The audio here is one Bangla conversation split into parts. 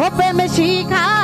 ও প্রেম শিখায়া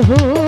বন্ধু